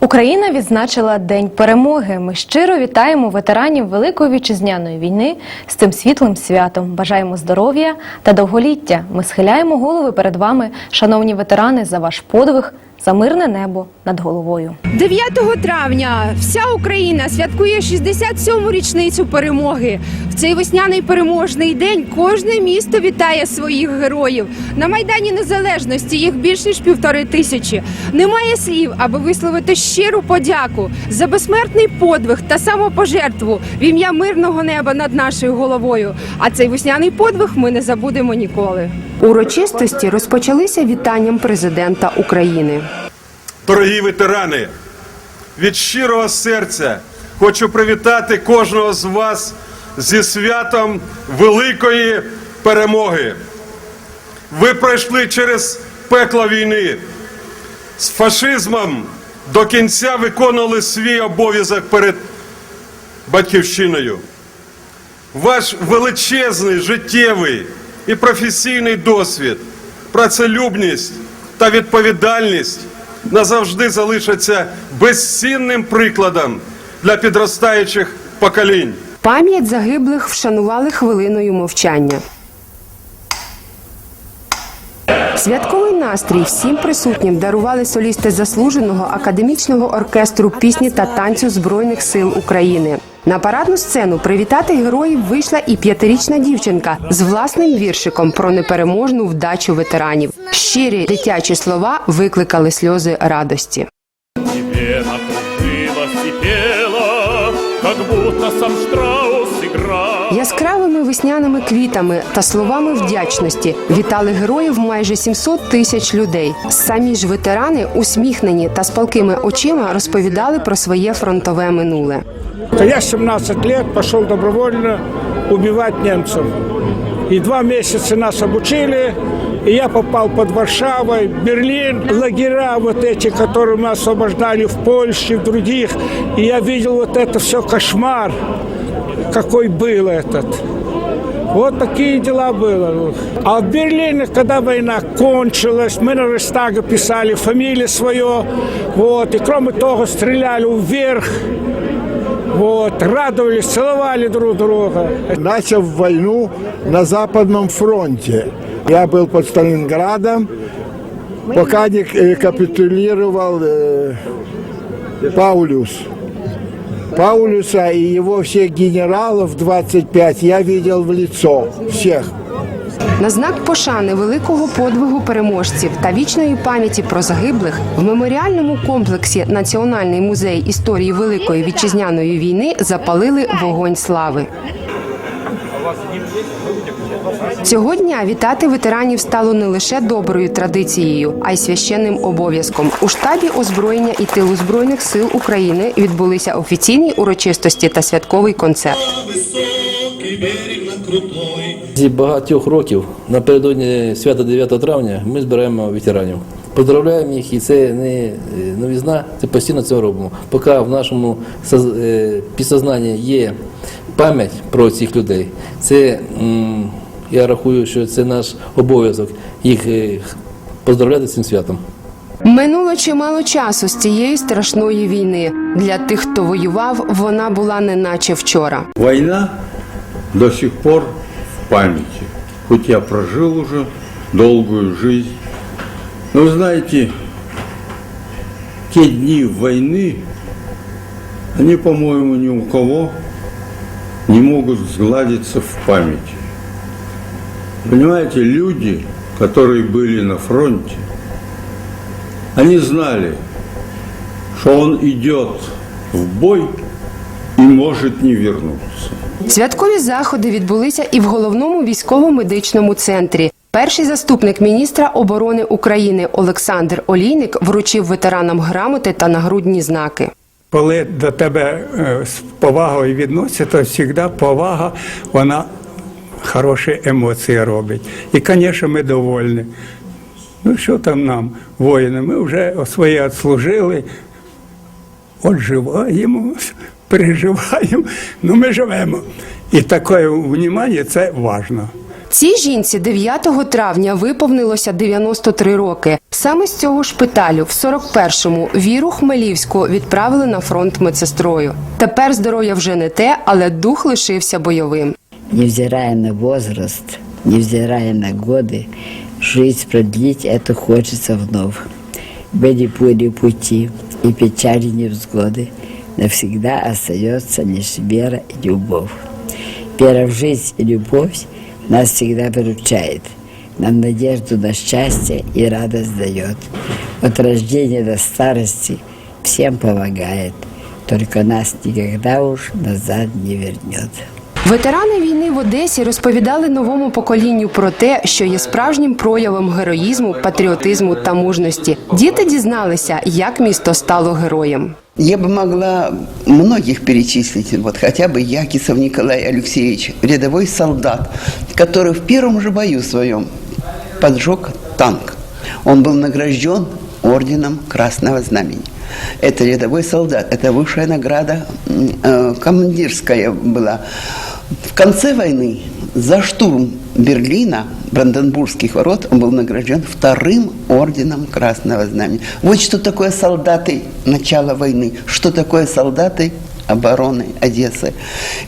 Україна відзначила День перемоги. Ми щиро вітаємо ветеранів Великої вітчизняної війни з цим світлим святом. Бажаємо здоров'я та довголіття. Ми схиляємо голови перед вами, шановні ветерани, за ваш подвиг, за мирне небо над головою. 9 травня вся Україна святкує 67-му річницю перемоги. В цей весняний переможний день кожне місто вітає своїх героїв. На майдані Незалежності їх більше ніж півтори тисячі. Немає слів, аби висловити щиру подяку за безсмертний подвиг та самопожертву в ім'я мирного неба над нашою головою. А цей весняний подвиг ми не забудемо ніколи. Урочистості розпочалися вітанням президента України. Дорогі ветерани, від щирого серця хочу привітати кожного з вас зі святом великої перемоги. Ви пройшли через пекло війни з фашизмом до кінця виконували свій обов'язок перед батьківщиною. Ваш величезний життєвий і професійний досвід, працелюбність та відповідальність назавжди залишаться безцінним прикладом для підростаючих поколінь. Пам'ять загиблих вшанували хвилиною мовчання. Святковий настрій всім присутнім дарували солісти заслуженого академічного оркестру пісні та танцю Збройних сил України. На парадну сцену привітати героїв вийшла і п'ятирічна дівчинка з власним віршиком про непереможну вдачу ветеранів. Щирі дитячі слова викликали сльози радості. Яскравими весняними квітами та словами вдячності вітали героїв майже 700 тисяч людей. Самі ж ветерани, усміхнені та з палкими очима, розповідали про своє фронтове минуле. Я 17 лет пошел добровольно убивать немцев. И два месяца нас обучили, и я попал под Варшавой, Берлин, лагеря вот эти, которые мы освобождали в Польше, в других. И я видел вот это все кошмар, какой был этот. Вот такие дела было. А в Берлине, когда война кончилась, мы на Рейхстаге писали фамилию свое, вот, и кроме того стреляли вверх, вот, радовались, целовали друг друга. начал войну на Западном фронте. Я был под Сталинградом, пока не э, капитулировал э, Паулюс. Паулюса и его всех генералов 25 я видел в лицо, всех. На знак пошани великого подвигу переможців та вічної пам'яті про загиблих в меморіальному комплексі Національний музей історії Великої вітчизняної війни запалили вогонь слави. Цього дня вітати ветеранів стало не лише доброю традицією, а й священним обов'язком. У штабі озброєння і тилу збройних сил України відбулися офіційні урочистості та святковий концерт. Зі багатьох років напередодні свята 9 травня ми збираємо ветеранів. Поздравляємо їх, і це не е, новізна, це постійно це робимо. Поки в нашому е, підсознанні є пам'ять про цих людей, це я рахую, що це наш обов'язок їх е, поздравляти з цим святом. Минуло чимало часу з цієї страшної війни. Для тих, хто воював, вона була не наче вчора. Война до сих пор в памяти. Хоть я прожил уже долгую жизнь. Но вы знаете, те дни войны, они, по-моему, ни у кого не могут сгладиться в памяти. Понимаете, люди, которые были на фронте, они знали, что он идет в бой и может не вернуться. Святкові заходи відбулися і в головному військово-медичному центрі. Перший заступник міністра оборони України Олександр Олійник вручив ветеранам грамоти та нагрудні знаки. Коли до тебе е, з повагою відносяться, то завжди повага, вона хороші емоції робить. І, звісно, ми довольні. Ну що там нам, воїни, ми вже своє відслужили, отживаємо, переживаємо, ну ми живемо. І таке внимання це важливо. Цій жінці 9 травня виповнилося 93 роки. Саме з цього шпиталю в 41-му Віру Хмелівську відправили на фронт медсестрою. Тепер здоров'я вже не те, але дух лишився бойовим. невзирая на возраст, невзирая на годы, жизнь продлить это хочется вновь. Были пули пути и печали невзгоды, навсегда остается лишь вера и любовь. Вера в жизнь и любовь нас всегда выручает, нам надежду на счастье и радость дает. От рождения до старости всем помогает, только нас никогда уж назад не вернет. Ветерани війни в Одесі розповідали новому поколінню про те, що є справжнім проявом героїзму, патріотизму та мужності. Діти дізналися, як місто стало героєм. Я бы могла многих перечислить, вот хотя бы Якисов Николай Алексеевич, рядовой солдат, который в первом же бою своем поджег танк. Он был награжден орденом Красного Знамени. Это рядовой солдат, это высшая награда, э, командирская была. В конце войны за штурм Берлина, Бранденбургских ворот, он был награжден вторым орденом Красного Знамени. Вот что такое солдаты начала войны, что такое солдаты обороны Одессы.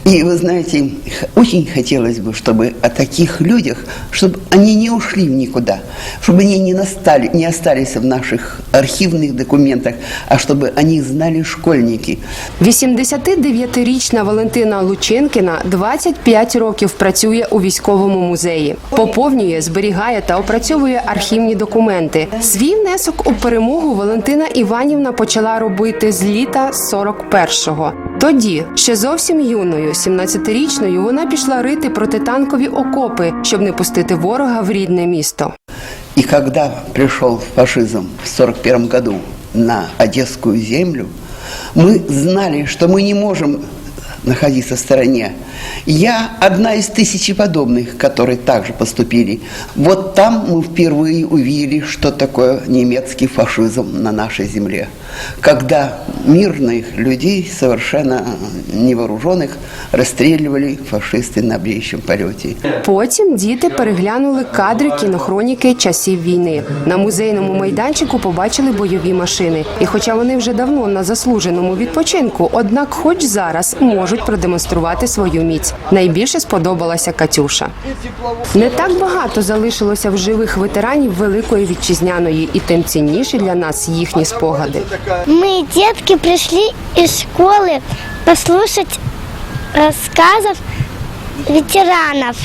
И вы знаете, х- очень хотелось бы, чтобы о таких людях, чтобы они не ушли в никуда, чтобы они не, настали, не остались в наших архивных документах, а чтобы о них знали школьники. 89-річна Валентина Лученкіна 25 років працює у військовому музеї. Поповнює, зберігає та опрацьовує архівні документи. Свій внесок у перемогу Валентина Іванівна почала робити з літа 41-го. Тоді, ще зовсім юною, 17-річною, вона пішла рити протитанкові окопи, щоб не пустити ворога в рідне місто. И когда пришел фашизм в 1941 году на Одесскую землю, мы знали, что мы не можем находиться в стороне. Я одна из тысячи подобных, которые также поступили. Вот там мы впервые увидели, что такое немецкий фашизм на нашей земле. Когда мирных людей, совершенно невооруженных, расстреливали фашисты на ближнем полете. Потім діти переглянули кадри кінохроніки часів війни. На музейному майданчику побачили бойові машини. І хоча вони вже давно на заслуженому відпочинку, однак, хоч зараз можуть продемонструвати свою міць. Найбільше сподобалася Катюша. Не так багато залишилося в живих ветеранів Великої вітчизняної, і тим цінніші для нас їхні спогади. Ми дітки прийшли із школи послухати розказів ветеранов.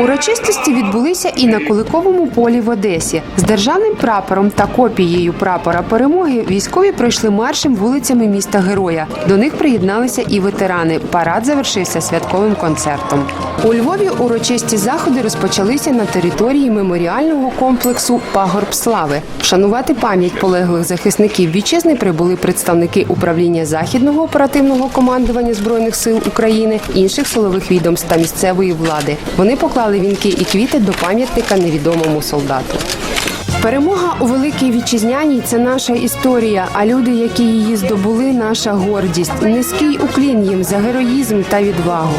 Урочистості відбулися і на Куликовому полі в Одесі. З державним прапором та копією прапора перемоги військові пройшли маршем вулицями міста Героя. До них приєдналися і ветерани. Парад завершився святковим концертом. У Львові урочисті заходи розпочалися на території меморіального комплексу Пагорб Слави. Вшанувати пам'ять полеглих захисників вітчизни прибули представники управління західного оперативного командування збройних сил України, інших силових відомств та місцевої влади. Вони поклали вінки і квіти до пам'ятника невідомому солдату. Перемога у великій вітчизняній це наша історія. А люди, які її здобули, наша гордість. Низький уклін їм за героїзм та відвагу.